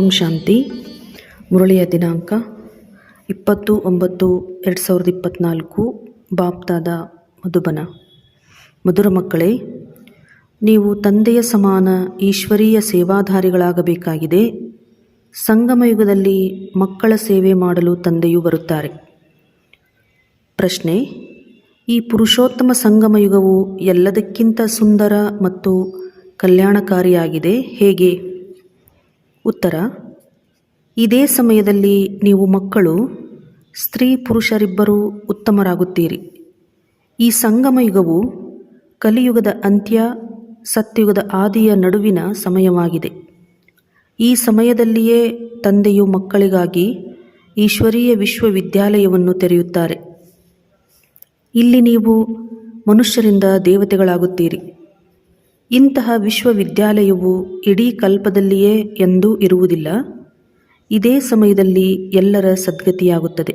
ಓಂ ಶಾಂತಿ. ಮುರಳಿಯ ದಿನಾಂಕ ಇಪ್ಪತ್ತು ಒಂಬತ್ತು ಎರಡು ಸಾವಿರದ ಇಪ್ಪತ್ತ್ನಾಲ್ಕು ಬಾಪ್ತಾದ ಮಧುಬನ. ಮಧುರ ಮಕ್ಕಳೇ, ನೀವು ತಂದೆಯ ಸಮಾನ ಈಶ್ವರೀಯ ಸೇವಾಧಾರಿಗಳಾಗಬೇಕಾಗಿದೆ. ಸಂಗಮಯುಗದಲ್ಲಿ ಮಕ್ಕಳ ಸೇವೆ ಮಾಡಲು ತಂದೆಯು ಬರುತ್ತಾರೆ. ಪ್ರಶ್ನೆ, ಈ ಪುರುಷೋತ್ತಮ ಸಂಗಮಯುಗವು ಎಲ್ಲದಕ್ಕಿಂತ ಸುಂದರ ಮತ್ತು ಕಲ್ಯಾಣಕಾರಿಯಾಗಿದೆ ಹೇಗೆ? ಉತ್ತರ, ಇದೇ ಸಮಯದಲ್ಲಿ ನೀವು ಮಕ್ಕಳು, ಸ್ತ್ರೀ ಪುರುಷರಿಬ್ಬರೂ ಉತ್ತಮರಾಗುತ್ತೀರಿ. ಈ ಸಂಗಮಯುಗವು ಕಲಿಯುಗದ ಅಂತ್ಯ, ಸತ್ಯುಗದ ಆದಿಯ ನಡುವಿನ ಸಮಯವಾಗಿದೆ. ಈ ಸಮಯದಲ್ಲಿಯೇ ತಂದೆಯು ಮಕ್ಕಳಿಗಾಗಿ ಈಶ್ವರೀಯ ವಿಶ್ವವಿದ್ಯಾಲಯವನ್ನು ತೆರೆಯುತ್ತಾರೆ. ಇಲ್ಲಿ ನೀವು ಮನುಷ್ಯರಿಂದ ದೇವತೆಗಳಾಗುತ್ತೀರಿ. ಇಂತಹ ವಿಶ್ವವಿದ್ಯಾಲಯವು ಇಡೀ ಕಲ್ಪದಲ್ಲಿಯೇ ಎಂದೂ ಇರುವುದಿಲ್ಲ. ಇದೇ ಸಮಯದಲ್ಲಿ ಎಲ್ಲರ ಸದ್ಗತಿಯಾಗುತ್ತದೆ.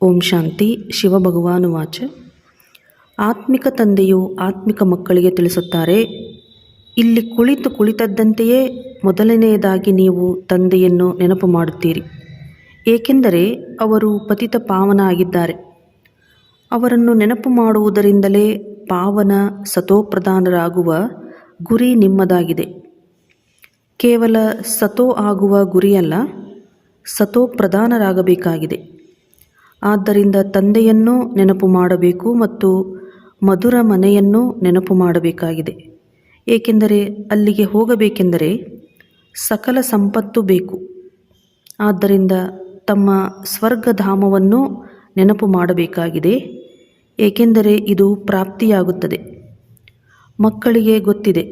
ಓಂ ಶಾಂತಿ ಶಿವಭಗವಾನುವಾಚ ಆತ್ಮಿಕ ತಂದೆಯು ಆತ್ಮಿಕ ಮಕ್ಕಳಿಗೆ ತಿಳಿಸುತ್ತಾರೆ, ಇಲ್ಲಿ ಕುಳಿತು ಕುಳಿತದ್ದಂತೆಯೇ ಮೊದಲನೆಯದಾಗಿ ನೀವು ತಂದೆಯನ್ನು ನೆನಪು ಮಾಡುತ್ತೀರಿ. ಏಕೆಂದರೆ ಅವರು ಪತಿತ ಪಾವನ ಆಗಿದ್ದಾರೆ. ಅವರನ್ನು ನೆನಪು ಮಾಡುವುದರಿಂದಲೇ ಪಾವನ ಸತೋಪ್ರಧಾನರಾಗುವ ಗುರಿ ನಿಮ್ಮದಾಗಿದೆ. ಕೇವಲ ಸತೋ ಆಗುವ ಗುರಿಯಲ್ಲ ಸತೋ ಪ್ರಧಾನರಾಗಬೇಕಾಗಿದೆ ಆದ್ದರಿಂದ ತಂದೆಯನ್ನು ನೆನಪು ಮಾಡಬೇಕು ಮತ್ತು ಮಧುರ ಮನೆಯನ್ನು ನೆನಪು ಮಾಡಬೇಕಾಗಿದೆ. ಏಕೆಂದರೆ ಅಲ್ಲಿಗೆ ಹೋಗಬೇಕೆಂದರೆ ಸಕಲ ಸಂಪತ್ತು ಬೇಕು. ಆದ್ದರಿಂದ ತಮ್ಮ ಸ್ವರ್ಗಧಾಮವನ್ನು ನೆನಪು ಮಾಡಬೇಕಾಗಿದೆ. ಏಕೆಂದರೆ ಇದು ಪ್ರಾಪ್ತಿಯಾಗುತ್ತದೆ. ಮಕ್ಕಳಿಗೆ ಗೊತ್ತಿದೆ,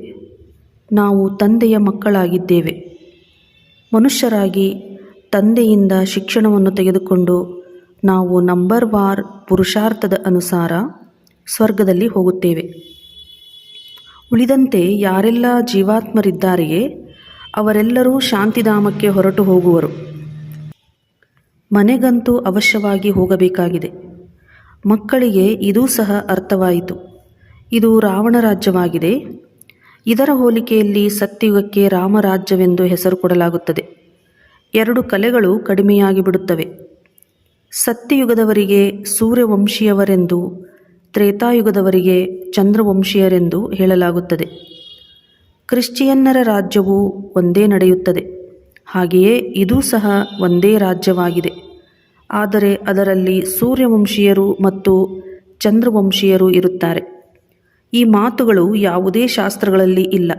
ನಾವು ತಂದೆಯ ಮಕ್ಕಳಾಗಿದ್ದೇವೆ. ಮನುಷ್ಯರಾಗಿ ತಂದೆಯಿಂದ ಶಿಕ್ಷಣವನ್ನು ತೆಗೆದುಕೊಂಡು ನಾವು ನಂಬರ್ ವಾರ್ ಪುರುಷಾರ್ಥದ ಅನುಸಾರ ಸ್ವರ್ಗದಲ್ಲಿ ಹೋಗುತ್ತೇವೆ. ಉಳಿದಂತೆ ಯಾರೆಲ್ಲ ಜೀವಾತ್ಮರಿದ್ದಾರೆಯೇ, ಅವರೆಲ್ಲರೂ ಶಾಂತಿಧಾಮಕ್ಕೆ ಹೊರಟು ಹೋಗುವರು. ಮನೆಗಂತೂ ಅವಶ್ಯವಾಗಿ ಹೋಗಬೇಕಾಗಿದೆ. ಮಕ್ಕಳಿಗೆ ಇದೂ ಸಹ ಅರ್ಥವಾಯಿತು. ಇದು ರಾವಣ ರಾಜ್ಯವಾಗಿದೆ. ಇದರ ಹೋಲಿಕೆಯಲ್ಲಿ ಸತ್ಯುಗಕ್ಕೆ ರಾಮರಾಜ್ಯವೆಂದು ಹೆಸರು ಕೊಡಲಾಗುತ್ತದೆ. ಎರಡು ಕಲೆಗಳು ಕಡಿಮೆಯಾಗಿ ಬಿಡುತ್ತವೆ. ಸತ್ಯಯುಗದವರಿಗೆ ಸೂರ್ಯವಂಶೀಯವರೆಂದು, ತ್ರೇತಾಯುಗದವರಿಗೆ ಚಂದ್ರವಂಶೀಯರೆಂದು ಹೇಳಲಾಗುತ್ತದೆ. ಕ್ರಿಶ್ಚಿಯನ್ನರ ರಾಜ್ಯವು ಒಂದೇ ನಡೆಯುತ್ತದೆ. ಹಾಗೆಯೇ ಇದೂ ಸಹ ಒಂದೇ ರಾಜ್ಯವಾಗಿದೆ. ಆದರೆ ಅದರಲ್ಲಿ ಸೂರ್ಯವಂಶೀಯರು ಮತ್ತು ಚಂದ್ರವಂಶೀಯರು ಇರುತ್ತಾರೆ. ಈ ಮಾತುಗಳು ಯಾವುದೇ ಶಾಸ್ತ್ರಗಳಲ್ಲಿ ಇಲ್ಲ.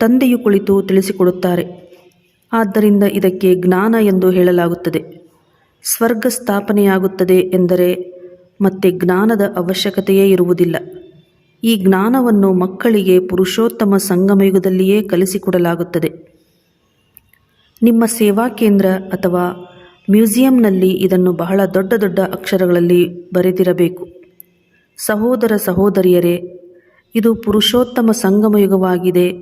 ತಂದೆಯು ಕುಳಿತು ತಿಳಿಸಿಕೊಡುತ್ತಾರೆ. ಆದ್ದರಿಂದ ಇದಕ್ಕೆ ಜ್ಞಾನ ಎಂದು ಹೇಳಲಾಗುತ್ತದೆ. ಸ್ವರ್ಗ ಸ್ಥಾಪನೆಯಾಗುತ್ತದೆ ಎಂದರೆ ಮತ್ತೆ ಜ್ಞಾನದ ಅವಶ್ಯಕತೆಯೇ ಇರುವುದಿಲ್ಲ. ಈ ಜ್ಞಾನವನ್ನು ಮಕ್ಕಳಿಗೆ ಪುರುಷೋತ್ತಮ ಸಂಗಮಯುಗದಲ್ಲಿಯೇ ಕಲಿಸಿಕೊಡಲಾಗುತ್ತದೆ. ನಿಮ್ಮ ಸೇವಾ ಕೇಂದ್ರ ಅಥವಾ ಮ್ಯೂಸಿಯಂನಲ್ಲಿ ಇದನ್ನು ಬಹಳ ದೊಡ್ಡ ದೊಡ್ಡ ಅಕ್ಷರಗಳಲ್ಲಿ ಬರೆದಿರಬೇಕು. ಸಹೋದರ ಸಹೋದರಿಯರೇ, ಇದು ಪುರುಷೋತ್ತಮ ಸಂಗಮಯುಗವಾಗಿದೆ.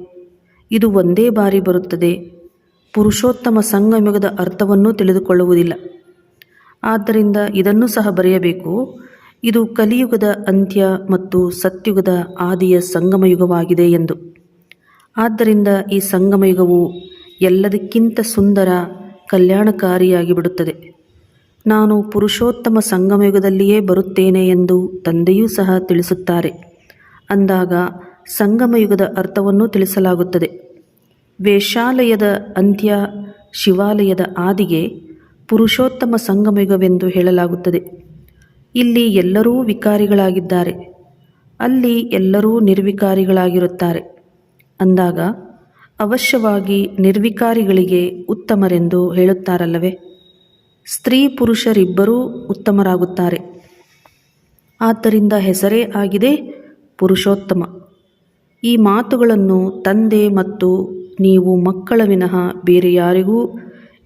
ಇದು ಒಂದೇ ಬಾರಿ ಬರುತ್ತದೆ. ಪುರುಷೋತ್ತಮ ಸಂಗಮಯುಗದ ಅರ್ಥವನ್ನೂ ತಿಳಿದುಕೊಳ್ಳುವುದಿಲ್ಲ. ಆದ್ದರಿಂದ ಇದನ್ನು ಸಹ ಬರೆಯಬೇಕು. ಇದು ಕಲಿಯುಗದ ಅಂತ್ಯ ಮತ್ತು ಸತ್ಯುಗದ ಆದಿಯ ಸಂಗಮಯುಗವಾಗಿದೆ ಎಂದು. ಆದ್ದರಿಂದ ಈ ಸಂಗಮಯುಗವು ಎಲ್ಲದಕ್ಕಿಂತ ಸುಂದರ ಕಲ್ಯಾಣಕಾರಿಯಾಗಿ ಬಿಡುತ್ತದೆ ನಾನು ಪುರುಷೋತ್ತಮ ಸಂಗಮಯುಗದಲ್ಲಿಯೇ ಬರುತ್ತೇನೆ ಎಂದು ತಂದೆಯೂ ಸಹ ತಿಳಿಸುತ್ತಾರೆ. ಅಂದಾಗ ಸಂಗಮಯುಗದ ಅರ್ಥವನ್ನು ತಿಳಿಸಲಾಗುತ್ತದೆ. ವೇಷಾಲಯದ ಅಂತ್ಯ ಶಿವಾಲಯದ ಆದಿಗೆ ಪುರುಷೋತ್ತಮ ಸಂಗಮಯುಗವೆಂದು ಹೇಳಲಾಗುತ್ತದೆ. ಇಲ್ಲಿ ಎಲ್ಲರೂ ವಿಕಾರಿಗಳಾಗಿದ್ದಾರೆ. ಅಲ್ಲಿ ಎಲ್ಲರೂ ನಿರ್ವಿಕಾರಿಗಳಾಗಿರುತ್ತಾರೆ. ಅಂದಾಗ ಅವಶ್ಯವಾಗಿ ನಿರ್ವಿಕಾರಿಗಳಿಗೆ ಉತ್ತಮರೆಂದು ಹೇಳುತ್ತಾರಲ್ಲವೇ? ಸ್ತ್ರೀ ಪುರುಷರಿಬ್ಬರೂ ಉತ್ತಮರಾಗುತ್ತಾರೆ. ಆದ್ದರಿಂದ ಹೆಸರೇ ಆಗಿದೆ ಪುರುಷೋತ್ತಮ. ಈ ಮಾತುಗಳನ್ನು ತಂದೆ ಮತ್ತು ನೀವು ಮಕ್ಕಳ ವಿನಃ ಬೇರೆ ಯಾರಿಗೂ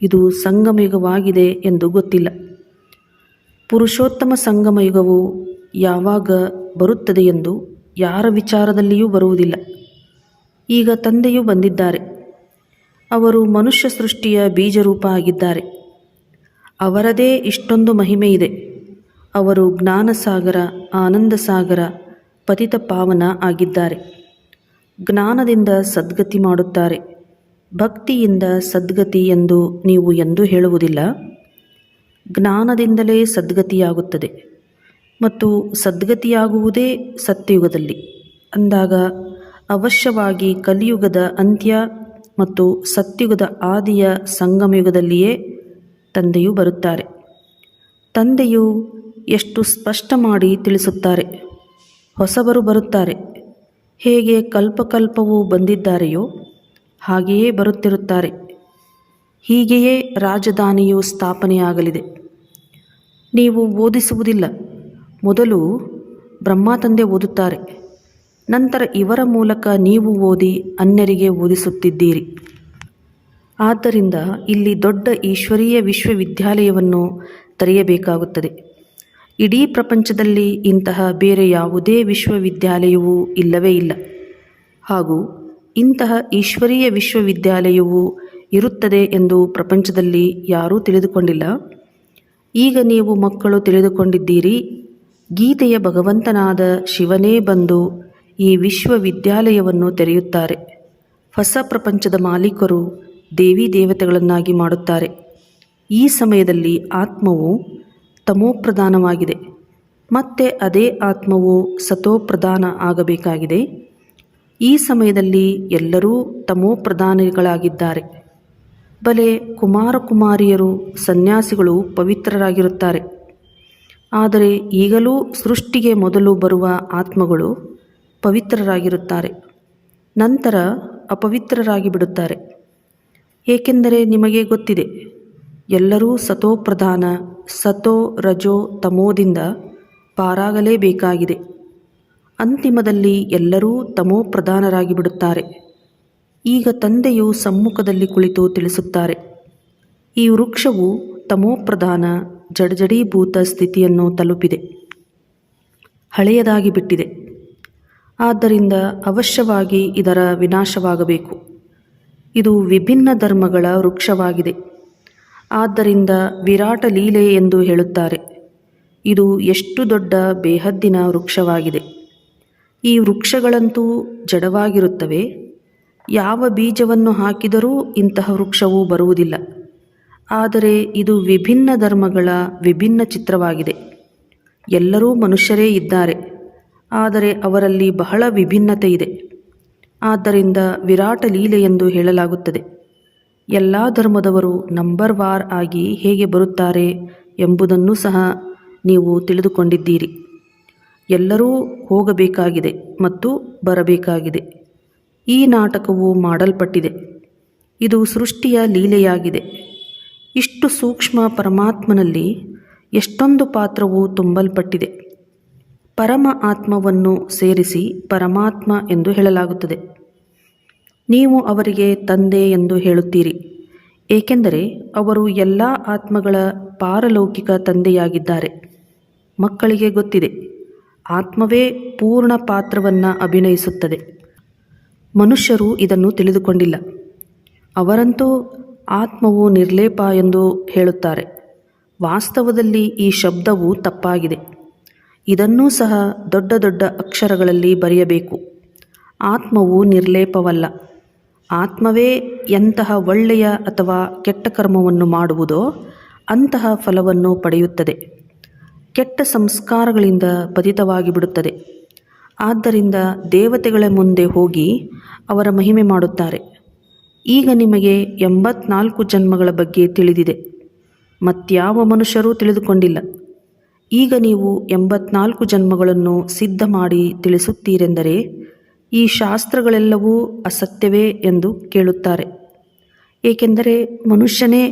ಇದು ಸಂಗಮಯುಗವಾಗಿದೆ ಎಂದು ಗೊತ್ತಿಲ್ಲ. ಪುರುಷೋತ್ತಮ ಸಂಗಮಯುಗವು ಯಾವಾಗ ಬರುತ್ತದೆ ಎಂದು ಯಾರ ವಿಚಾರದಲ್ಲಿಯೂ ಬರುವುದಿಲ್ಲ. ಈಗ ತಂದೆಯು ಬಂದಿದ್ದಾರೆ. ಅವರು ಮನುಷ್ಯ ಸೃಷ್ಟಿಯ ಬೀಜರೂಪ ಆಗಿದ್ದಾರೆ. ಅವರದೇ ಇಷ್ಟೊಂದು ಮಹಿಮೆ ಇದೆ ಅವರು ಜ್ಞಾನಸಾಗರ ಆನಂದ ಸಾಗರ ಪತಿತ ಪಾವನ ಆಗಿದ್ದಾರೆ. ಜ್ಞಾನದಿಂದ ಸದ್ಗತಿ ಮಾಡುತ್ತಾರೆ. ಭಕ್ತಿಯಿಂದ ಸದ್ಗತಿ ಎಂದು ನೀವು ಎಂದೂ ಹೇಳುವುದಿಲ್ಲ. ಜ್ಞಾನದಿಂದಲೇ ಸದ್ಗತಿಯಾಗುತ್ತದೆ. ಮತ್ತು ಸದ್ಗತಿಯಾಗುವುದೇ ಸತ್ಯಯುಗದಲ್ಲಿ ಅಂದಾಗ ಅವಶ್ಯವಾಗಿ ಕಲಿಯುಗದ ಅಂತ್ಯ ಮತ್ತು ಸತ್ಯುಗದ ಆದಿಯ ಸಂಗಮಯುಗದಲ್ಲಿಯೇ ತಂದೆಯು ಬರುತ್ತಾರೆ. ತಂದೆಯು ಎಷ್ಟು ಸ್ಪಷ್ಟ ಮಾಡಿ ತಿಳಿಸುತ್ತಾರೆ. ಹೊಸಬರು ಬರುತ್ತಾರೆ. ಹೇಗೆ ಕಲ್ಪಕಲ್ಪವು ಬಂದಿದ್ದಾರೆಯೋ ಹಾಗೆಯೇ ಬರುತ್ತಿರುತ್ತಾರೆ. ಹೀಗೆಯೇ ರಾಜಧಾನಿಯು ಸ್ಥಾಪನೆಯಾಗಲಿದೆ. ನೀವು ಓದಿಸುವುದಿಲ್ಲ. ಮೊದಲು ಬ್ರಹ್ಮ ತಂದೆ ಓದುತ್ತಾರೆ. ನಂತರ ಇವರ ಮೂಲಕ ನೀವು ಓದಿ ಅನ್ಯರಿಗೆ ಓದಿಸುತ್ತಿದ್ದೀರಿ. ಆದ್ದರಿಂದ ಇಲ್ಲಿ ದೊಡ್ಡ ಈಶ್ವರೀಯ ವಿಶ್ವವಿದ್ಯಾಲಯವನ್ನು ತೆರೆಯಬೇಕಾಗುತ್ತದೆ. ಇಡೀ ಪ್ರಪಂಚದಲ್ಲಿ ಇಂತಹ ಬೇರೆ ಯಾವುದೇ ವಿಶ್ವವಿದ್ಯಾಲಯವೂ ಇಲ್ಲವೇ ಇಲ್ಲ. ಹಾಗೂ ಇಂತಹ ಈಶ್ವರೀಯ ವಿಶ್ವವಿದ್ಯಾಲಯವು ಇರುತ್ತದೆ ಎಂದು ಪ್ರಪಂಚದಲ್ಲಿ ಯಾರೂ ತಿಳಿದುಕೊಂಡಿಲ್ಲ. ಈಗ ನೀವು ಮಕ್ಕಳು ತಿಳಿದುಕೊಂಡಿದ್ದೀರಿ. ಗೀತೆಯ ಭಗವಂತನಾದ ಶಿವನೇ ಬಂದು ಈ ವಿಶ್ವವಿದ್ಯಾಲಯವನ್ನು ತೆರೆಯುತ್ತಾರೆ. ಹೊಸ ಪ್ರಪಂಚದ ಮಾಲೀಕರು ದೇವಿ ದೇವತೆಗಳನ್ನಾಗಿ ಮಾಡುತ್ತಾರೆ. ಈ ಸಮಯದಲ್ಲಿ ಆತ್ಮವು ತಮೋಪ್ರಧಾನವಾಗಿದೆ. ಮತ್ತೆ ಅದೇ ಆತ್ಮವು ಸತೋಪ್ರಧಾನ ಆಗಬೇಕಾಗಿದೆ. ಈ ಸಮಯದಲ್ಲಿ ಎಲ್ಲರೂ ತಮೋಪ್ರಧಾನಿಗಳಾಗಿದ್ದಾರೆ. ಬಲೆ ಕುಮಾರಕುಮಾರಿಯರು ಸನ್ಯಾಸಿಗಳು ಪವಿತ್ರರಾಗಿರುತ್ತಾರೆ. ಆದರೆ ಈಗಲೂ ಸೃಷ್ಟಿಗೆ ಮೊದಲು ಬರುವ ಆತ್ಮಗಳು ಪವಿತ್ರರಾಗಿರುತ್ತಾರೆ. ನಂತರ ಅಪವಿತ್ರರಾಗಿ ಬಿಡುತ್ತಾರೆ. ಏಕೆಂದರೆ ನಿಮಗೆ ಗೊತ್ತಿದೆ, ಎಲ್ಲರೂ ಸತೋಪ್ರಧಾನ, ಸತೋ ರಜೋ ತಮೋದಿಂದ ಪಾರಾಗಲೇಬೇಕಾಗಿದೆ. ಅಂತಿಮದಲ್ಲಿ ಎಲ್ಲರೂ ತಮೋಪ್ರಧಾನರಾಗಿ ಬಿಡುತ್ತಾರೆ. ಈಗ ತಂದೆಯು ಸಮ್ಮುಖದಲ್ಲಿ ಕುಳಿತು ತಿಳಿಸುತ್ತಾರೆ, ಈ ವೃಕ್ಷವು ತಮೋಪ್ರಧಾನ, ಜಡಜಡೀಭೂತ ಸ್ಥಿತಿಯನ್ನು ತಲುಪಿದೆ. ಹಳೆಯದಾಗಿ ಬಿಟ್ಟಿದೆ. ಆದ್ದರಿಂದ ಅವಶ್ಯವಾಗಿ ಇದರ ವಿನಾಶವಾಗಬೇಕು. ಇದು ವಿಭಿನ್ನ ಧರ್ಮಗಳ ವೃಕ್ಷವಾಗಿದೆ. ಆದ್ದರಿಂದ ವಿರಾಟ ಲೀಲೆ ಎಂದು ಹೇಳುತ್ತಾರೆ. ಇದು ಎಷ್ಟು ದೊಡ್ಡ ಬೇಹದ್ದಿನ ವೃಕ್ಷವಾಗಿದೆ. ಈ ವೃಕ್ಷಗಳಂತೂ ಜಡವಾಗಿರುತ್ತವೆ. ಯಾವ ಬೀಜವನ್ನು ಹಾಕಿದರೂ ಇಂತಹ ವೃಕ್ಷವು ಬರುವುದಿಲ್ಲ. ಆದರೆ ಇದು ವಿಭಿನ್ನ ಧರ್ಮಗಳ ವಿಭಿನ್ನ ಚಿತ್ರವಾಗಿದೆ. ಎಲ್ಲರೂ ಮನುಷ್ಯರೇ ಇದ್ದಾರೆ. ಆದರೆ ಅವರಲ್ಲಿ ಬಹಳ ವಿಭಿನ್ನತೆ ಇದೆ. ಆದ್ದರಿಂದ ವಿರಾಟ ಲೀಲೆ ಎಂದು ಹೇಳಲಾಗುತ್ತದೆ. ಎಲ್ಲ ಧರ್ಮದವರು ನಂಬರ್ ವಾರ್ ಆಗಿ ಹೇಗೆ ಬರುತ್ತಾರೆ ಎಂಬುದನ್ನು ಸಹ ನೀವು ತಿಳಿದುಕೊಂಡಿದ್ದೀರಿ. ಎಲ್ಲರೂ ಹೋಗಬೇಕಾಗಿದೆ ಮತ್ತು ಬರಬೇಕಾಗಿದೆ. ಈ ನಾಟಕವು ಮಾಡಲ್ಪಟ್ಟಿದೆ. ಇದು ಸೃಷ್ಟಿಯ ಲೀಲೆಯಾಗಿದೆ. ಇಷ್ಟು ಸೂಕ್ಷ್ಮ ಪರಮಾತ್ಮನಲ್ಲಿ ಎಷ್ಟೊಂದು ಪಾತ್ರವು ತುಂಬಲ್ಪಟ್ಟಿದೆ. ಪರಮ ಆತ್ಮವನ್ನು ಸೇರಿಸಿ ಪರಮಾತ್ಮ ಎಂದು ಹೇಳಲಾಗುತ್ತದೆ. ನೀವು ಅವರಿಗೆ ತಂದೆ ಎಂದು ಹೇಳುತ್ತೀರಿ. ಏಕೆಂದರೆ ಅವರು ಎಲ್ಲ ಆತ್ಮಗಳ ಪಾರಲೌಕಿಕ ತಂದೆಯಾಗಿದ್ದಾರೆ. ಮಕ್ಕಳಿಗೆ ಗೊತ್ತಿದೆ, ಆತ್ಮವೇ ಪೂರ್ಣ ಪಾತ್ರವನ್ನು ಅಭಿನಯಿಸುತ್ತದೆ. ಮನುಷ್ಯರು ಇದನ್ನು ತಿಳಿದುಕೊಂಡಿಲ್ಲ. ಅವರಂತೂ ಆತ್ಮವು ನಿರ್ಲೇಪ ಎಂದು ಹೇಳುತ್ತಾರೆ. ವಾಸ್ತವದಲ್ಲಿ ಈ ಶಬ್ದವು ತಪ್ಪಾಗಿದೆ. ಇದನ್ನೂ ಸಹ ದೊಡ್ಡ ದೊಡ್ಡ ಅಕ್ಷರಗಳಲ್ಲಿ ಬರೆಯಬೇಕು. ಆತ್ಮವು ನಿರ್ಲೇಪವಲ್ಲ. ಆತ್ಮವೇ ಎಂತಹ ಒಳ್ಳೆಯ ಅಥವಾ ಕೆಟ್ಟ ಕರ್ಮವನ್ನು ಮಾಡುವುದೋ ಅಂತಹ ಫಲವನ್ನು ಪಡೆಯುತ್ತದೆ. ಕೆಟ್ಟ ಸಂಸ್ಕಾರಗಳಿಂದ ಪತಿತವಾಗಿ ಬಿಡುತ್ತದೆ. ಆದ್ದರಿಂದ ದೇವತೆಗಳ ಮುಂದೆ ಹೋಗಿ ಅವರ ಮಹಿಮೆ ಮಾಡುತ್ತಾರೆ. ಈಗ ನಿಮಗೆ ಎಂಬತ್ನಾಲ್ಕು ಜನ್ಮಗಳ ಬಗ್ಗೆ ತಿಳಿದಿದೆ. ಮತ್ಯಾವ ಮನುಷ್ಯರೂ ತಿಳಿದುಕೊಂಡಿಲ್ಲ. ಈಗ ನೀವು ಎಂಬತ್ನಾಲ್ಕು ಜನ್ಮಗಳನ್ನು ಸಿದ್ಧ ಮಾಡಿ ತಿಳಿಸುತ್ತೀರೆಂದರೆ ಈ ಶಾಸ್ತ್ರಗಳೆಲ್ಲವೂ ಅಸತ್ಯವೇ ಎಂದು ಕೇಳುತ್ತಾರೆ. ಏಕೆಂದರೆ ಮನುಷ್ಯನೇ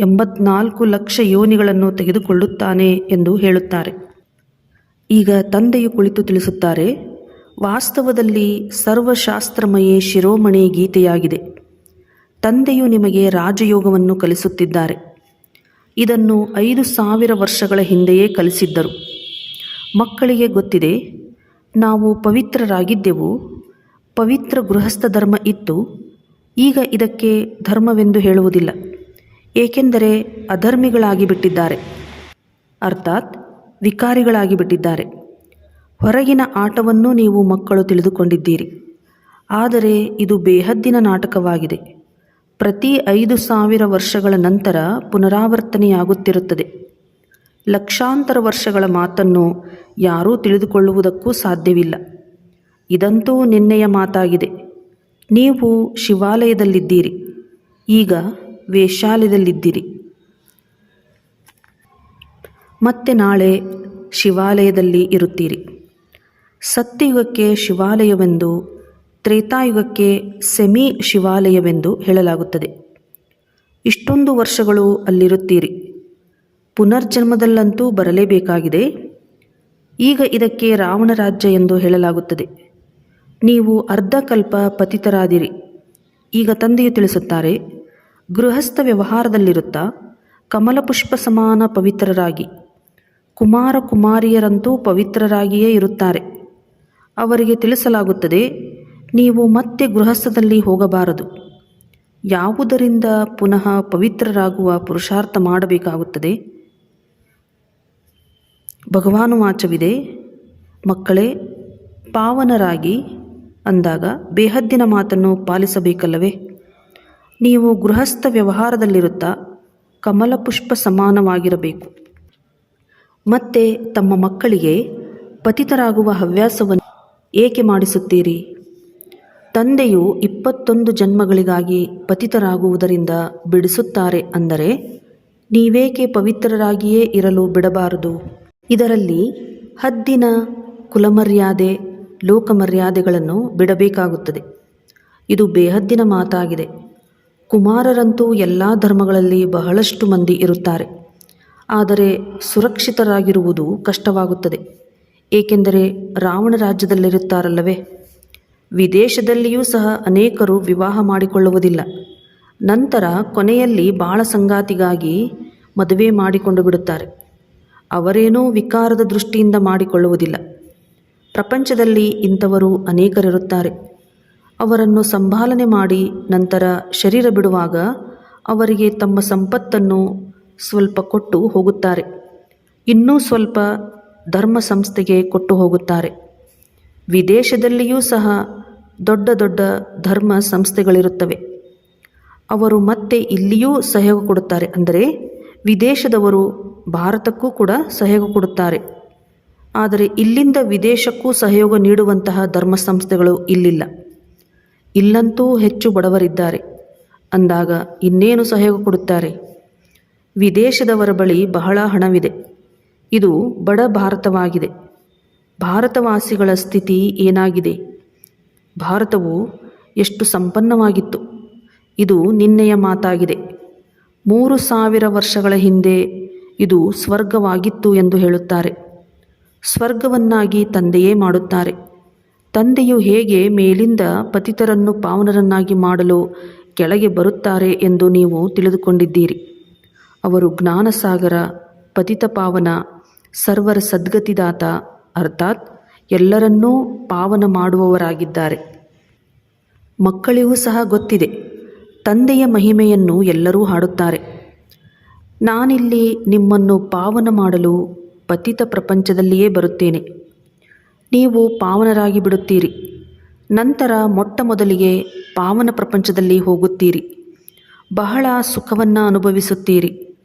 ಎಂಬತ್ನಾಲ್ಕು ಲಕ್ಷ ಯೋನಿಗಳನ್ನು ತೆಗೆದುಕೊಳ್ಳುತ್ತಾನೆ ಎಂದು ಹೇಳುತ್ತಾರೆ. ಈಗ ತಂದೆಯು ಕುಳಿತು ತಿಳಿಸುತ್ತಾರೆ, ವಾಸ್ತವದಲ್ಲಿ ಸರ್ವಶಾಸ್ತ್ರಮಯೇ ಶಿರೋಮಣಿ ಗೀತೆಯಾಗಿದೆ. ತಂದೆಯು ನಿಮಗೆ ರಾಜಯೋಗವನ್ನು ಕಲಿಸುತ್ತಿದ್ದಾರೆ. ಇದನ್ನು ಐದು ಸಾವಿರ ವರ್ಷಗಳ ಹಿಂದೆಯೇ ಕಲಿಸಿದ್ದರು. ಮಕ್ಕಳಿಗೆ ಗೊತ್ತಿದೆ, ನಾವು ಪವಿತ್ರರಾಗಿದ್ದೆವು, ಪವಿತ್ರ ಗೃಹಸ್ಥ ಧರ್ಮ ಇತ್ತು, ಈಗ ಇದಕ್ಕೆ ಧರ್ಮವೆಂದು ಹೇಳುವುದಿಲ್ಲ, ಏಕೆಂದರೆ ಅಧರ್ಮಿಗಳಾಗಿ ಬಿಟ್ಟಿದ್ದಾರೆ ಅರ್ಥಾತ್ ವಿಕಾರಿಗಳಾಗಿ ಬಿಟ್ಟಿದ್ದಾರೆ ಹೊರಗಿನ ಆಟವನ್ನು ನೀವು ಮಕ್ಕಳು ತಿಳಿದುಕೊಂಡಿದ್ದೀರಿ, ಆದರೆ ಇದು ಬೇಹದ್ದಿನ ನಾಟಕವಾಗಿದೆ. ಪ್ರತಿ ಐದು ಸಾವಿರ ವರ್ಷಗಳ ನಂತರ ಪುನರಾವರ್ತನೆಯಾಗುತ್ತಿರುತ್ತದೆ. ಲಕ್ಷಾಂತರ ವರ್ಷಗಳ ಮಾತನ್ನು ಯಾರೂ ತಿಳಿದುಕೊಳ್ಳುವುದಕ್ಕೂ ಸಾಧ್ಯವಿಲ್ಲ. ಇದಂತೂ ನಿನ್ನೆಯ ಮಾತಾಗಿದೆ. ನೀವು ಶಿವಾಲಯದಲ್ಲಿದ್ದೀರಿ. ಈಗ ವೇಷಾಲಯದಲ್ಲಿದ್ದೀರಿ ಮತ್ತೆ ನಾಳೆ ಶಿವಾಲಯದಲ್ಲಿ ಇರುತ್ತೀರಿ. ಸತ್ಯಯುಗಕ್ಕೆ ಶಿವಾಲಯವೆಂದು ತ್ರೇತಾಯುಗಕ್ಕೆ ಸೆಮಿ ಶಿವಾಲಯವೆಂದು ಹೇಳಲಾಗುತ್ತದೆ. ಇಷ್ಟೊಂದು ವರ್ಷಗಳು ಅಲ್ಲಿರುತ್ತೀರಿ. ಪುನರ್ಜನ್ಮದಲ್ಲಂತೂ ಬರಲೇಬೇಕಾಗಿದೆ. ಈಗ ಇದಕ್ಕೆ ರಾವಣ ರಾಜ್ಯ ಎಂದು ಹೇಳಲಾಗುತ್ತದೆ. ನೀವು ಅರ್ಧಕಲ್ಪ ಪತಿತರಾದಿರಿ. ಈಗ ತಂದೆಯು ತಿಳಿಸುತ್ತಾರೆ, ಗೃಹಸ್ಥ ವ್ಯವಹಾರದಲ್ಲಿರುತ್ತಾ ಕಮಲಪುಷ್ಪ ಸಮಾನ ಪವಿತ್ರರಾಗಿ, ಕುಮಾರ ಕುಮಾರಿಯರಂತೂ ಪವಿತ್ರರಾಗಿಯೇ ಇರುತ್ತಾರೆ. ಅವರಿಗೆ ತಿಳಿಸಲಾಗುತ್ತದೆ ನೀವು ಮತ್ತೆ ಗೃಹಸ್ಥದಲ್ಲಿ ಹೋಗಬಾರದು. ಯಾವುದರಿಂದ ಪುನಃ ಪವಿತ್ರರಾಗುವ ಪುರುಷಾರ್ಥ ಮಾಡಬೇಕಾಗುತ್ತದೆ? ಭಗವಾನು ವಾಚವಿದೆ, ಮಕ್ಕಳೇ, ಪಾವನರಾಗಿ ಅಂದಾಗ ಬೇಹದ್ದಿನ ಮಾತನ್ನು ಪಾಲಿಸಬೇಕಲ್ಲವೇ? ನೀವು ಗೃಹಸ್ಥ ವ್ಯವಹಾರದಲ್ಲಿರುತ್ತಾ ಕಮಲಪುಷ್ಪ ಸಮಾನವಾಗಿರಬೇಕು. ಮತ್ತೆ ತಮ್ಮ ಮಕ್ಕಳಿಗೆ ಪತಿತರಾಗುವ ಹವ್ಯಾಸವನ್ನು ಏಕೆ ಮಾಡಿಸುತ್ತೀರಿ? ತಂದೆಯು ಇಪ್ಪತ್ತೊಂದು ಜನ್ಮಗಳಿಗಾಗಿ ಪತಿತರಾಗುವುದರಿಂದ ಬಿಡಿಸುತ್ತಾರೆ ಅಂದರೆ, ನೀವೇಕೆ ಪವಿತ್ರರಾಗಿಯೇ ಇರಲು ಬಿಡಬಾರದು? ಇದರಲ್ಲಿ ಹದ್ದಿನ ಕುಲಮರ್ಯಾದೆ, ಲೋಕಮರ್ಯಾದೆಗಳನ್ನು ಬಿಡಬೇಕಾಗುತ್ತದೆ. ಇದು ಬೇಹದ್ದಿನ ಮಾತಾಗಿದೆ. ಕುಮಾರರಂತೂ ಎಲ್ಲ ಧರ್ಮಗಳಲ್ಲಿ ಬಹಳಷ್ಟು ಮಂದಿ ಇರುತ್ತಾರೆ. ಆದರೆ ಸುರಕ್ಷಿತರಾಗಿರುವುದು ಕಷ್ಟವಾಗುತ್ತದೆ. ಏಕೆಂದರೆ ರಾವಣ ರಾಜ್ಯದಲ್ಲಿರುತ್ತಾರಲ್ಲವೇ? ವಿದೇಶದಲ್ಲಿಯೂ ಸಹ ಅನೇಕರು ವಿವಾಹ ಮಾಡಿಕೊಳ್ಳುವುದಿಲ್ಲ. ನಂತರ ಕೊನೆಯಲ್ಲಿ ಬಾಳ ಸಂಗಾತಿಗಾಗಿ ಮದುವೆ ಮಾಡಿಕೊಂಡು ಬಿಡುತ್ತಾರೆ. ಅವರೇನೂ ವಿಕಾರದ ದೃಷ್ಟಿಯಿಂದ ಮಾಡಿಕೊಳ್ಳುವುದಿಲ್ಲ. ಪ್ರಪಂಚದಲ್ಲಿ ಇಂಥವರು ಅನೇಕರಿರುತ್ತಾರೆ. ಅವರನ್ನು ಸಂಭಾಲನೆ ಮಾಡಿ ನಂತರ ಶರೀರ ಬಿಡುವಾಗ ಅವರಿಗೆ ತಮ್ಮ ಸಂಪತ್ತನ್ನು ಸ್ವಲ್ಪ ಕೊಟ್ಟು ಹೋಗುತ್ತಾರೆ. ಇನ್ನೂ ಸ್ವಲ್ಪ ಧರ್ಮ ಸಂಸ್ಥೆಗೆ ಕೊಟ್ಟು ಹೋಗುತ್ತಾರೆ. ವಿದೇಶದಲ್ಲಿಯೂ ಸಹ ದೊಡ್ಡ ದೊಡ್ಡ ಧರ್ಮ ಸಂಸ್ಥೆಗಳಿರುತ್ತವೆ. ಅವರು ಮತ್ತೆ ಇಲ್ಲಿಯೂ ಸಹಯೋಗ ಕೊಡುತ್ತಾರೆ. ಅಂದರೆ ವಿದೇಶದವರು ಭಾರತಕ್ಕೂ ಕೂಡ ಸಹಯೋಗ ಕೊಡುತ್ತಾರೆ. ಆದರೆ ಇಲ್ಲಿಂದ ವಿದೇಶಕ್ಕೂ ಸಹಯೋಗ ನೀಡುವಂತಹ ಧರ್ಮ ಸಂಸ್ಥೆಗಳು ಇಲ್ಲಿಲ್ಲ. ಇಲ್ಲಂತೂ ಹೆಚ್ಚು ಬಡವರಿದ್ದಾರೆ. ಅಂದಾಗ ಇನ್ನೇನು ಸಹಯೋಗ ಕೊಡುತ್ತಾರೆ? ವಿದೇಶದವರ ಬಳಿ ಬಹಳ ಹಣವಿದೆ. ಇದು ಬಡ ಭಾರತವಾಗಿದೆ. ಭಾರತವಾಸಿಗಳ ಸ್ಥಿತಿ ಏನಾಗಿದೆ? ಭಾರತವು ಎಷ್ಟು ಸಂಪನ್ನವಾಗಿತ್ತು. ಇದು ನಿನ್ನೆಯ ಮಾತಾಗಿದೆ. ಮೂರು ಸಾವಿರ ವರ್ಷಗಳ ಹಿಂದೆ ಇದು ಸ್ವರ್ಗವಾಗಿತ್ತು ಎಂದು ಹೇಳುತ್ತಾರೆ. ಸ್ವರ್ಗವನ್ನಾಗಿ ತಂದೆಯೇ ಮಾಡುತ್ತಾರೆ. ತಂದೆಯು ಹೇಗೆ ಮೇಲಿಂದ ಪತಿತರನ್ನು ಪಾವನರನ್ನಾಗಿ ಮಾಡಲು ಕೆಳಗೆ ಬರುತ್ತಾರೆ ಎಂದು ನೀವು ತಿಳಿದುಕೊಂಡಿದ್ದೀರಿ. ಅವರು ಜ್ಞಾನಸಾಗರ, ಪತಿತ ಪಾವನ, ಸರ್ವರ ಸದ್ಗತಿದಾತ, ಅರ್ಥಾತ್ ಎಲ್ಲರನ್ನೂ ಪಾವನ ಮಾಡುವವರಾಗಿದ್ದಾರೆ. ಮಕ್ಕಳಿಗೂ ಸಹ ಗೊತ್ತಿದೆ. ತಂದೆಯ ಮಹಿಮೆಯನ್ನು ಎಲ್ಲರೂ ಹಾಡುತ್ತಾರೆ. ನಾನಿಲ್ಲಿ ನಿಮ್ಮನ್ನು ಪಾವನ ಮಾಡಲು ಪತಿತ ಪ್ರಪಂಚದಲ್ಲಿಯೇ ಬರುತ್ತೇನೆ. ನೀವು ಪಾವನರಾಗಿ ಬಿಡುತ್ತೀರಿ. ನಂತರ ಮೊಟ್ಟ ಮೊದಲಿಗೆ ಪಾವನ ಪ್ರಪಂಚದಲ್ಲಿ ಹೋಗುತ್ತೀರಿ. ಬಹಳ ಸುಖವನ್ನು ಅನುಭವಿಸುತ್ತೀರಿ.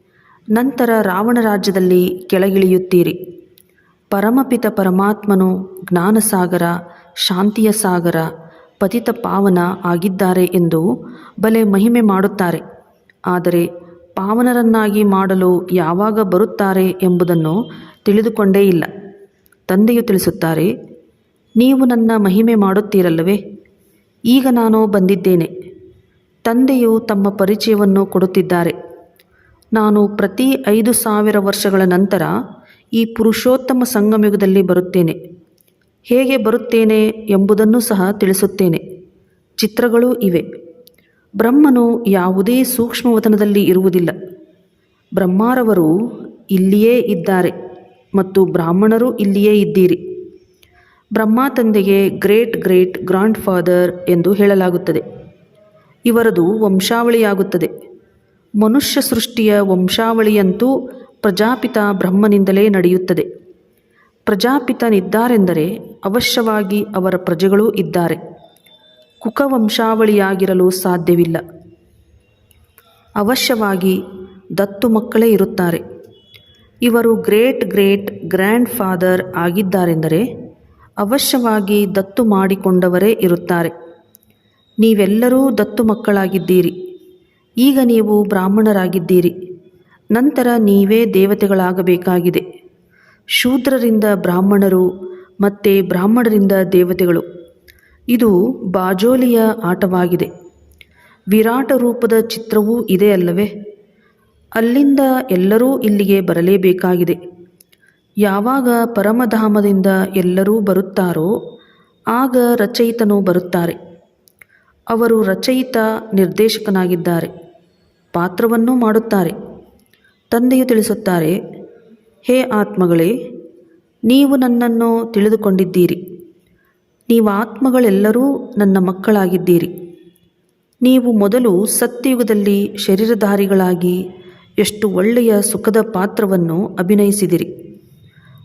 ನಂತರ ರಾವಣ ರಾಜ್ಯದಲ್ಲಿ ಕೆಳಗಿಳಿಯುತ್ತೀರಿ. ಪರಮಪಿತ ಪರಮಾತ್ಮನು ಜ್ಞಾನಸಾಗರ, ಶಾಂತಿಯ ಸಾಗರ ಪತಿತ ಪಾವನ ಆಗಿದ್ದಾರೆ ಎಂದು ಬಲೆ ಮಹಿಮೆ ಮಾಡುತ್ತಾರೆ. ಆದರೆ ಪಾವನರನ್ನಾಗಿ ಮಾಡಲು ಯಾವಾಗ ಬರುತ್ತಾರೆ ಎಂಬುದನ್ನು ತಿಳಿದುಕೊಂಡೇ ಇಲ್ಲ. ತಂದೆಯು ತಿಳಿಸುತ್ತಾರೆ, ನೀವು ನನ್ನ ಮಹಿಮೆ ಮಾಡುತ್ತೀರಲ್ಲವೇ? ಈಗ ನಾನು ಬಂದಿದ್ದೇನೆ. ತಂದೆಯು ತಮ್ಮ ಪರಿಚಯವನ್ನು ಕೊಡುತ್ತಿದ್ದಾರೆ. ನಾನು ಪ್ರತಿ ಐದು ಸಾವಿರ ವರ್ಷಗಳ ನಂತರ ಈ ಪುರುಷೋತ್ತಮ ಸಂಗಮಯುಗದಲ್ಲಿ ಬರುತ್ತೇನೆ. ಹೇಗೆ ಬರುತ್ತೇನೆ ಎಂಬುದನ್ನು ಸಹ ತಿಳಿಸುತ್ತೇನೆ. ಚಿತ್ರಗಳೂ ಇವೆ. ಬ್ರಹ್ಮನು ಯಾವುದೇ ಸೂಕ್ಷ್ಮವತನದಲ್ಲಿ ಇರುವುದಿಲ್ಲ. ಬ್ರಹ್ಮಾರವರು ಇಲ್ಲಿಯೇ ಇದ್ದಾರೆ ಮತ್ತು ಬ್ರಾಹ್ಮಣರು ಇಲ್ಲಿಯೇ ಇದ್ದೀರಿ. ಬ್ರಹ್ಮ ತಂದೆಗೆ ಗ್ರೇಟ್ ಗ್ರೇಟ್ ಗ್ರಾಂಡ್ ಫಾದರ್ ಎಂದು ಹೇಳಲಾಗುತ್ತದೆ. ಇವರದು ವಂಶಾವಳಿಯಾಗುತ್ತದೆ. ಮನುಷ್ಯ ಸೃಷ್ಟಿಯ ವಂಶಾವಳಿಯಂತೂ ಪ್ರಜಾಪಿತ ಬ್ರಹ್ಮನಿಂದಲೇ ನಡೆಯುತ್ತದೆ. ಪ್ರಜಾಪಿತನಿದ್ದಾರೆಂದರೆ ಅವಶ್ಯವಾಗಿ ಅವರ ಪ್ರಜೆಗಳೂ ಇದ್ದಾರೆ. ಕುಕವಂಶಾವಳಿಯಾಗಿರಲು ಸಾಧ್ಯವಿಲ್ಲ. ಅವಶ್ಯವಾಗಿ ದತ್ತು ಮಕ್ಕಳೇ ಇರುತ್ತಾರೆ. ಇವರು ಗ್ರೇಟ್ ಗ್ರೇಟ್ ಗ್ರ್ಯಾಂಡ್ ಫಾದರ್ ಆಗಿದ್ದಾರೆಂದರೆ ಅವಶ್ಯವಾಗಿ ದತ್ತು ಮಾಡಿಕೊಂಡವರೇ ಇರುತ್ತಾರೆ. ನೀವೆಲ್ಲರೂ ದತ್ತು ಮಕ್ಕಳಾಗಿದ್ದೀರಿ. ಈಗ ನೀವು ಬ್ರಾಹ್ಮಣರಾಗಿದ್ದೀರಿ. ನಂತರ ನೀವೇ ದೇವತೆಗಳಾಗಬೇಕಾಗಿದೆ. ಶೂದ್ರರಿಂದ ಬ್ರಾಹ್ಮಣರು ಮತ್ತು ಬ್ರಾಹ್ಮಣರಿಂದ ದೇವತೆಗಳು. ಇದು ಬಾಜೋಲಿಯ ಆಟವಾಗಿದೆ. ವಿರಾಟ ರೂಪದ ಚಿತ್ರವೂ ಇದೆ ಅಲ್ಲವೇ? ಅಲ್ಲಿಂದ ಎಲ್ಲರೂ ಇಲ್ಲಿಗೆ ಬರಲೇಬೇಕಾಗಿದೆ. ಯಾವಾಗ ಪರಮಧಾಮದಿಂದ ಎಲ್ಲರೂ ಬರುತ್ತಾರೋ, ಆಗ ರಚಯಿತನು ಬರುತ್ತಾರೆ. ಅವರು ರಚಯಿತ ನಿರ್ದೇಶಕನಾಗಿದ್ದಾರೆ. ಪಾತ್ರವನ್ನೂ ಮಾಡುತ್ತಾರೆ. ತಂದೆಯು ತಿಳಿಸುತ್ತಾರೆ ಹೇ ಆತ್ಮಗಳೇ, ನೀವು ನನ್ನನ್ನು ತಿಳಿದುಕೊಂಡಿದ್ದೀರಿ. ನೀವು ಆತ್ಮಗಳೆಲ್ಲರೂ ನನ್ನ ಮಕ್ಕಳಾಗಿದ್ದೀರಿ. ನೀವು ಮೊದಲು ಸತ್ಯಯುಗದಲ್ಲಿ ಶರೀರಧಾರಿಗಳಾಗಿ ಎಷ್ಟು ಒಳ್ಳೆಯ ಸುಖದ ಪಾತ್ರವನ್ನು ಅಭಿನಯಿಸಿದಿರಿ.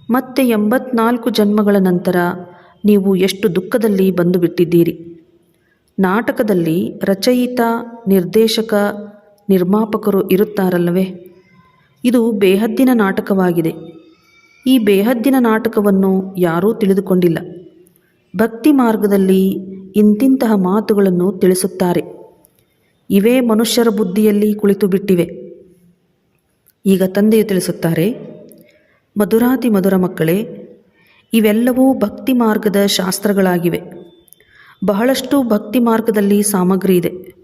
ಮತ್ತೆ ಎಂಬತ್ನಾಲ್ಕು ಜನ್ಮಗಳ ನಂತರ ನೀವು ಎಷ್ಟು ದುಃಖದಲ್ಲಿ ಬಂದು ಬಿಟ್ಟಿದ್ದೀರಿ ನಾಟಕದಲ್ಲಿ ರಚಯಿತ ನಿರ್ದೇಶಕ ನಿರ್ಮಾಪಕರು ಇರುತ್ತಾರಲ್ಲವೇ? ಇದು ಬೇಹದ್ದಿನ ನಾಟಕವಾಗಿದೆ. ಈ ಬೇಹದ್ದಿನ ನಾಟಕವನ್ನು ಯಾರೂ ತಿಳಿದುಕೊಂಡಿಲ್ಲ. ಭಕ್ತಿ ಮಾರ್ಗದಲ್ಲಿ ಇಂತಿಂತಹ ಮಾತುಗಳನ್ನು ತಿಳಿಸುತ್ತಾರೆ. ಇವೇ ಮನುಷ್ಯರ ಬುದ್ಧಿಯಲ್ಲಿ ಕುಳಿತು ಬಿಟ್ಟಿವೆ. ಈಗ ತಂದೆಯು ತಿಳಿಸುತ್ತಾರೆ, ಮಧುರಾತಿ ಮಧುರ ಮಕ್ಕಳೇ, ಇವೆಲ್ಲವೂ ಭಕ್ತಿ ಮಾರ್ಗದ ಶಾಸ್ತ್ರಗಳಾಗಿವೆ. ಬಹಳಷ್ಟು ಭಕ್ತಿ ಮಾರ್ಗದಲ್ಲಿ ಸಾಮಗ್ರಿ ಇದೆ.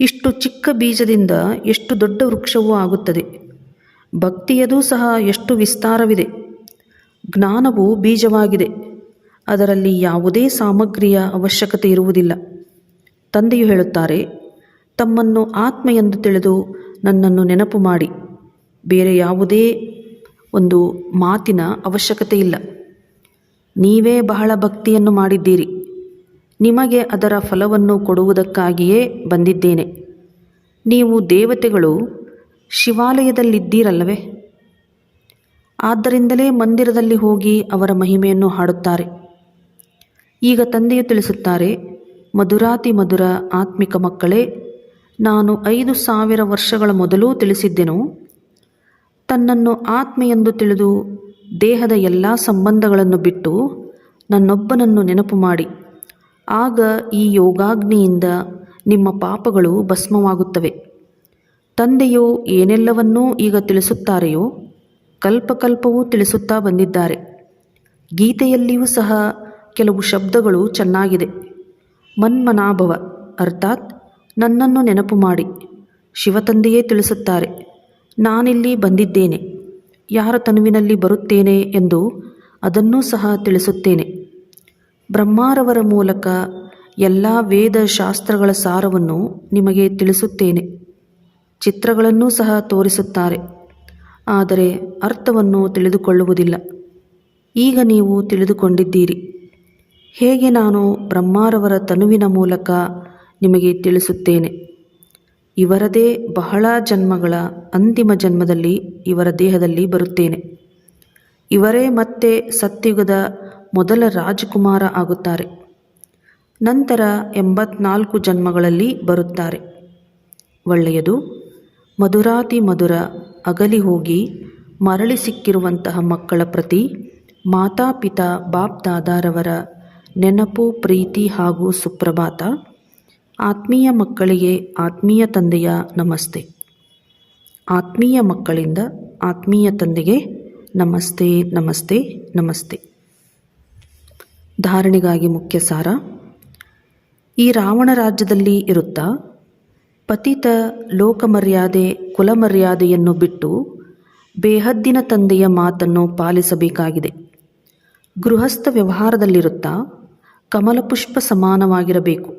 ಇಷ್ಟು ಚಿಕ್ಕ ಬೀಜದಿಂದ ಎಷ್ಟು ದೊಡ್ಡ ವೃಕ್ಷವೂ ಆಗುತ್ತದೆ. ಭಕ್ತಿಯದೂ ಸಹ ಎಷ್ಟು ವಿಸ್ತಾರವಿದೆ. ಜ್ಞಾನವು ಬೀಜವಾಗಿದೆ. ಅದರಲ್ಲಿ ಯಾವುದೇ ಸಾಮಗ್ರಿಯ ಅವಶ್ಯಕತೆ ಇರುವುದಿಲ್ಲ. ತಂದೆಯು ಹೇಳುತ್ತಾರೆ, ತಮ್ಮನ್ನು ಆತ್ಮ ಎಂದು ತಿಳಿದು ನನ್ನನ್ನು ನೆನಪು ಮಾಡಿ. ಬೇರೆ ಯಾವುದೇ ಒಂದು ಮಾತಿನ ಅವಶ್ಯಕತೆ ಇಲ್ಲ. ನೀವೇ ಬಹಳ ಭಕ್ತಿಯನ್ನು ಮಾಡಿದ್ದೀರಿ. ನಿಮಗೆ ಅದರ ಫಲವನ್ನು ಕೊಡುವುದಕ್ಕಾಗಿಯೇ ಬಂದಿದ್ದೇನೆ. ನೀವು ದೇವತೆಗಳು ಶಿವಾಲಯದಲ್ಲಿದ್ದೀರಲ್ಲವೇ? ಆದ್ದರಿಂದಲೇ ಮಂದಿರದಲ್ಲಿ ಹೋಗಿ ಅವರ ಮಹಿಮೆಯನ್ನು ಹಾಡುತ್ತಾರೆ. ಈಗ ತಂದೆಯು ತಿಳಿಸುತ್ತಾರೆ, ಮಧುರಾತಿ ಮಧುರ ಆತ್ಮಿಕ ಮಕ್ಕಳೇ, ನಾನು ಐದು ಸಾವಿರ ವರ್ಷಗಳ ಮೊದಲು ತಿಳಿಸಿದ್ದೆನು. ತನ್ನನ್ನು ಆತ್ಮ ಎಂದು ತಿಳಿದು ದೇಹದ ಎಲ್ಲ ಸಂಬಂಧಗಳನ್ನು ಬಿಟ್ಟು ನನ್ನೊಬ್ಬನನ್ನು ನೆನಪು ಮಾಡಿ. ಆಗ ಈ ಯೋಗಾಗ್ನಿಯಿಂದ ನಿಮ್ಮ ಪಾಪಗಳು ಭಸ್ಮವಾಗುತ್ತವೆ. ತಂದೆಯು ಏನೆಲ್ಲವನ್ನೂ ಈಗ ತಿಳಿಸುತ್ತಾರೆಯೋ ಕಲ್ಪಕಲ್ಪವೂ ತಿಳಿಸುತ್ತಾ ಬಂದಿದ್ದಾರೆ. ಗೀತೆಯಲ್ಲಿಯೂ ಸಹ ಕೆಲವು ಶಬ್ದಗಳು ಚೆನ್ನಾಗಿದೆ. ಮನ್ಮನಾಭವ, ಅರ್ಥಾತ್ ನನ್ನನ್ನು ನೆನಪು ಮಾಡಿ, ಶಿವತಂದೆಯೇ ತಿಳಿಸುತ್ತಾರೆ, ನಾನಿಲ್ಲಿ ಬಂದಿದ್ದೇನೆ, ಯಾರ ತನುವಿನಲ್ಲಿ ಬರುತ್ತೇನೆ ಎಂದು ಅದನ್ನೂ ಸಹ ತಿಳಿಸುತ್ತೇನೆ. ಬ್ರಹ್ಮಾರವರ ಮೂಲಕ ಎಲ್ಲ ವೇದ ಶಾಸ್ತ್ರಗಳ ಸಾರವನ್ನು ನಿಮಗೆ ತಿಳಿಸುತ್ತೇನೆ. ಚಿತ್ರಗಳನ್ನೂ ಸಹ ತೋರಿಸುತ್ತಾರೆ. ಆದರೆ ಅರ್ಥವನ್ನು ತಿಳಿದುಕೊಳ್ಳುವುದಿಲ್ಲ. ಈಗ ನೀವು ತಿಳಿದುಕೊಂಡಿದ್ದೀರಿ. ಹೇಗೆ ನಾನು ಬ್ರಹ್ಮಾರವರ ತನುವಿನ ಮೂಲಕ ನಿಮಗೆ ತಿಳಿಸುತ್ತೇನೆ? ಇವರದೇ ಬಹಳ ಜನ್ಮಗಳ ಅಂತಿಮ ಜನ್ಮದಲ್ಲಿ ಇವರ ದೇಹದಲ್ಲಿ ಬರುತ್ತೇನೆ. ಇವರೇ ಮತ್ತೆ ಸತ್ಯುಗದ ಮೊದಲ ರಾಜಕುಮಾರ ಆಗುತ್ತಾರೆ. ನಂತರ ಎಂಬತ್ನಾಲ್ಕು ಜನ್ಮಗಳಲ್ಲಿ ಬರುತ್ತಾರೆ. ಒಳ್ಳೆಯದು ಮಧುರಾತಿ ಮಧುರ ಅಗಲಿ ಹೋಗಿ ಮರಳಿ ಸಿಕ್ಕಿರುವಂತಹ ಮಕ್ಕಳ ಪ್ರತಿ ಮಾತಾಪಿತ ಬಾಪ್ ದಾದಾರವರ ನೆನಪು, ಪ್ರೀತಿ ಹಾಗೂ ಸುಪ್ರಭಾತ. ಆತ್ಮೀಯ ಮಕ್ಕಳಿಗೆ ಆತ್ಮೀಯ ತಂದೆಯ ನಮಸ್ತೆ. ಆತ್ಮೀಯ ಮಕ್ಕಳಿಂದ ಆತ್ಮೀಯ ತಂದೆಗೆ ನಮಸ್ತೆ ನಮಸ್ತೆ ನಮಸ್ತೆ. ಧಾರಣೆಗಾಗಿ ಮುಖ್ಯ ಸಾರ. ಈ ರಾವಣ ರಾಜ್ಯದಲ್ಲಿ ಇರುತ್ತಾ ಪತಿತ ಲೋಕಮರ್ಯಾದೆ ಕುಲಮರ್ಯಾದೆಯನ್ನು ಬಿಟ್ಟು ಬೇಹದ್ದಿನ ತಂದೆಯ ಮಾತನ್ನು ಪಾಲಿಸಬೇಕಾಗಿದೆ. ಗೃಹಸ್ಥ ವ್ಯವಹಾರದಲ್ಲಿರುತ್ತಾ ಕಮಲಪುಷ್ಪ ಸಮಾನವಾಗಿರಬೇಕು.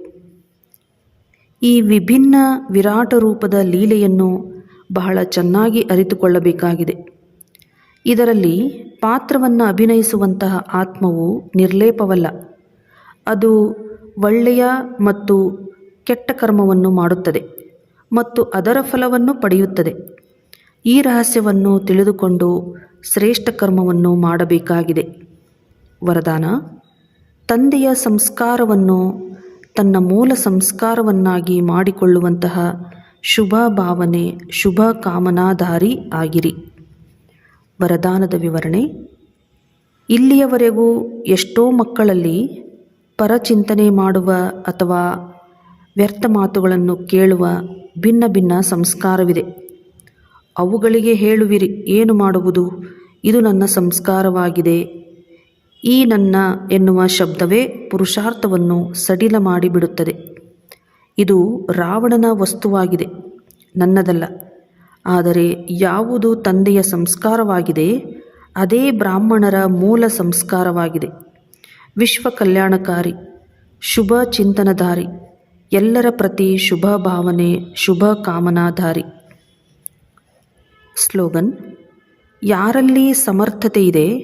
ಈ ವಿಭಿನ್ನ ವಿರಾಟ ರೂಪದ ಲೀಲೆಯನ್ನು ಬಹಳ ಚೆನ್ನಾಗಿ ಅರಿತುಕೊಳ್ಳಬೇಕಾಗಿದೆ. ಇದರಲ್ಲಿ ಪಾತ್ರವನ್ನು ಅಭಿನಯಿಸುವಂತಹ ಆತ್ಮವು ನಿರ್ಲೇಪವಲ್ಲ. ಅದು ಒಳ್ಳೆಯ ಮತ್ತು ಕೆಟ್ಟ ಕರ್ಮವನ್ನು ಮಾಡುತ್ತದೆ. ಮತ್ತು ಅದರ ಫಲವನ್ನು ಪಡೆಯುತ್ತದೆ. ಈ ರಹಸ್ಯವನ್ನು ತಿಳಿದುಕೊಂಡು ಶ್ರೇಷ್ಠ ಕರ್ಮವನ್ನು ಮಾಡಬೇಕಾಗಿದೆ. ವರದಾನ, ತಂದೆಯ ಸಂಸ್ಕಾರವನ್ನು ತನ್ನ ಮೂಲ ಸಂಸ್ಕಾರವನ್ನಾಗಿ ಮಾಡಿಕೊಳ್ಳುವಂತಹ ಶುಭ ಭಾವನೆ, ಶುಭ ಕಾಮನಾಧಾರಿ ಆಗಿರಿ. ವರದಾನದ ವಿವರಣೆ, ಇಲ್ಲಿಯವರೆಗೂ ಎಷ್ಟೋ ಮಕ್ಕಳಲ್ಲಿ ಪರಚಿಂತನೆ ಮಾಡುವ ಅಥವಾ ವ್ಯರ್ಥ ಮಾತುಗಳನ್ನು ಕೇಳುವ ಭಿನ್ನ ಭಿನ್ನ ಸಂಸ್ಕಾರವಿದೆ. ಅವುಗಳಿಗೆ ಹೇಳುವಿರಿ, ಏನು ಮಾಡುವುದು? ಇದು ನನ್ನ ಸಂಸ್ಕಾರವಾಗಿದೆ. ಈ ನನ್ನ ಎನ್ನುವ ಶಬ್ದವೇ ಪುರುಷಾರ್ಥವನ್ನು ಸಡಿಲ ಮಾಡಿಬಿಡುತ್ತದೆ. ಇದು ರಾವಣನ ವಸ್ತುವಾಗಿದೆ, ನನ್ನದಲ್ಲ. ಆದರೆ ಯಾವುದು ತಂದೆಯ ಸಂಸ್ಕಾರವಾಗಿದೆ, ಅದೇ ಬ್ರಾಹ್ಮಣರ ಮೂಲ ಸಂಸ್ಕಾರವಾಗಿದೆ. ವಿಶ್ವ ಕಲ್ಯಾಣಕಾರಿ ಶುಭ ಚಿಂತನಧಾರಿ. ಎಲ್ಲರ ಪ್ರತಿ ಶುಭ ಭಾವನೆ, ಶುಭ ಕಾಮನಾಧಾರಿ. ಸ್ಲೋಗನ್, ಯಾರಲ್ಲಿ ಸಮರ್ಥತೆ ಇದೆ,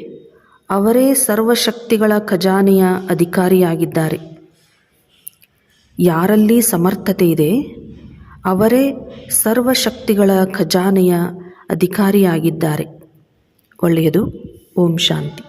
ಅವರೇ ಸರ್ವಶಕ್ತಿಗಳ ಖಜಾನೆಯ ಅಧಿಕಾರಿಯಾಗಿದ್ದಾರೆ. ಯಾರಲ್ಲಿ ಸಮರ್ಥತೆ ಇದೆ, ಅವರೇ ಸರ್ವಶಕ್ತಿಗಳ ಖಜಾನೆಯ ಅಧಿಕಾರಿಯಾಗಿದ್ದಾರೆ. ಒಳ್ಳೆಯದು, ಓಂ ಶಾಂತಿ.